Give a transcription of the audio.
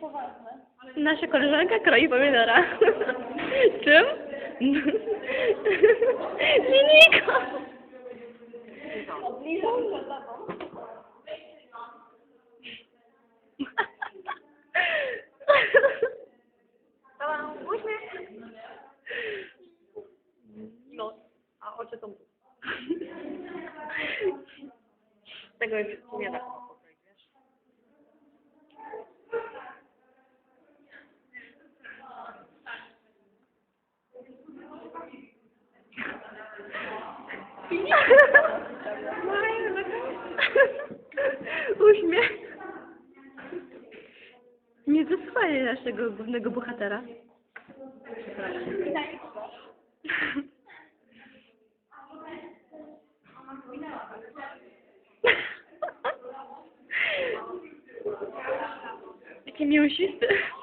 poważne. Nasza koleżanka kroi pomidora. Czym? Linijką. Obliżam się za uśmiech. No, a oczy są. Tego już nie da. Uśmiech. Nie zasłuchaj naszego głównego bohatera. Jaki miłosisty. Tadam.